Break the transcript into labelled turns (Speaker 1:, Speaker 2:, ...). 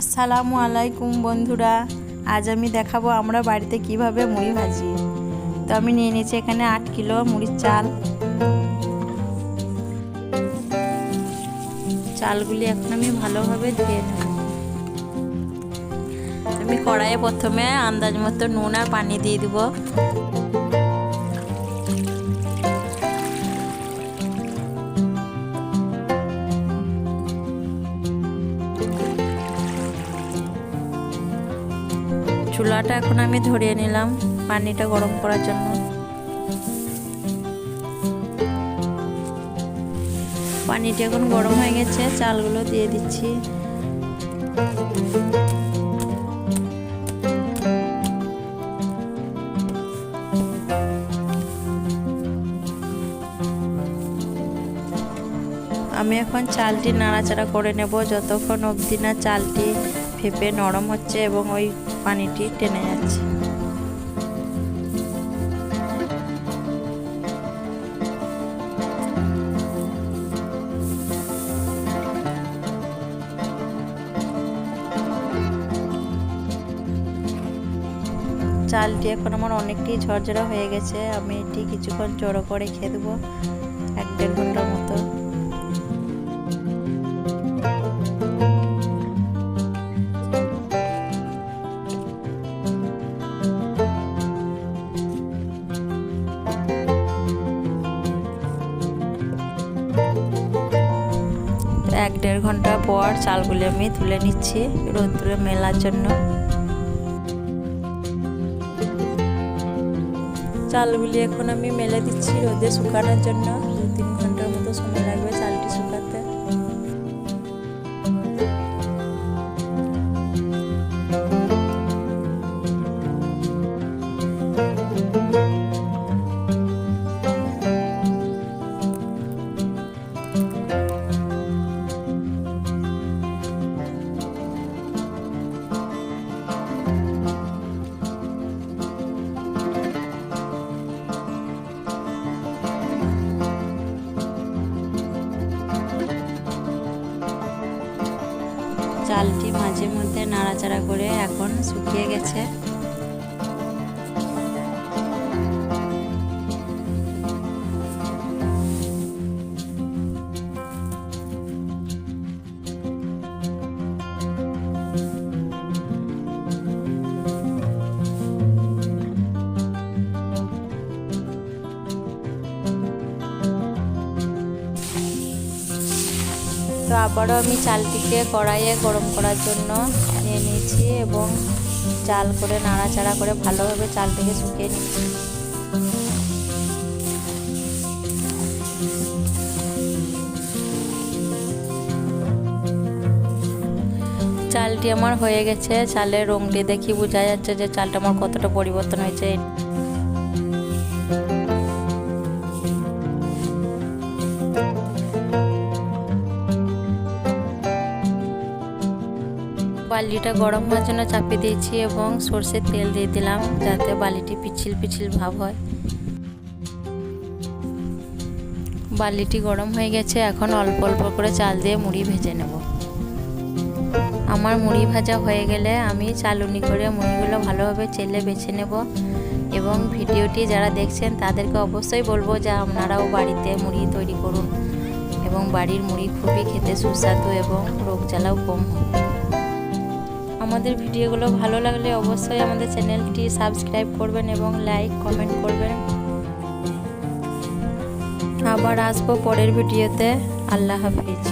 Speaker 1: আসসালামু আলাইকুম বন্ধুরা। আজ আমি দেখাবো আমরা বাড়িতে কীভাবে মুড়ি ভাজি। তো আমি নিয়ে নিয়েছি এখানে আট কিলো মুড়ির চাল। চালগুলি এখন আমি ভালোভাবে ধুয়ে নেব। আমি কড়াইয়ে প্রথমে আন্দাজ মতো নুন আর পানি দিয়ে দিব। চুলাটা এখন আমি ধরিয়ে নিলাম পানিটা গরম করার জন্য। পানিটা এখন গরম হয়ে গেছে, চালগুলো দিয়ে দিচ্ছি। আমি এখন চালটি নাড়াচাড়া করে নেব, যতক্ষণ অবধি না চালটি ফেপে নরম হচ্ছে এবং ওই পানিটি টেনে যাচ্ছে। চালটি এখন আমার অনেকটাই ঝরঝরা হয়ে গেছে। আমি এটি কিছুক্ষণ জড়ো করে খেয়ে দেবো। এক দেড় ঘণ্টার এক দেড় ঘণ্টা পর চালগুলি আমি তুলে নিচ্ছি রোদ্রে মেলার জন্য। চালগুলি এখন আমি মেলে দিচ্ছি রোদে শুকানোর জন্য। দু তিন চালটি মাঝে মধ্যে নাড়াচাড়া করে এখন শুকিয়ে গেছে। আবারও আমি চালটিকে কড়াইয়ে গরম করার জন্য নিয়ে নিয়েছি এবং চাল করে নাড়াচাড়া করে ভালোভাবে চালটিকে শুকিয়ে নিচ্ছি চালটি আমার হয়ে গেছে। চালের রঙটি দেখি বোঝা যাচ্ছে যে চালটা আমার কতটা পরিবর্তন হয়েছে। বালিটা গরম হওয়ার জন্য চাপিয়ে দিয়েছি এবং সর্ষের তেল দিয়ে দিলাম যাতে বালিটি পিছিল পিছিল ভাব হয়। বালিটি গরম হয়ে গেছে, এখন অল্প অল্প করে চাল দিয়ে মুড়ি ভেজে নেব। আমার মুড়ি ভাজা হয়ে গেলে আমি চালুনি করে মুড়িগুলো ভালোভাবে চেলে বেছে নেব এবং ভিডিওটি যারা দেখছেন তাদেরকে অবশ্যই বলব যে আপনারাও বাড়িতে মুড়ি তৈরি করুন এবং বাড়ির মুড়ি খুবই খেতে সুস্বাদু এবং রোগ জ্বালাও কম আমাদের ভিডিওগুলো ভালো লাগলে অবশ্যই আমাদের চ্যানেলটি সাবস্ক্রাইব করবেন এবং লাইক, কমেন্ট করবেন। আবার আসব পরের ভিডিওতে। আল্লাহ হাফিজ।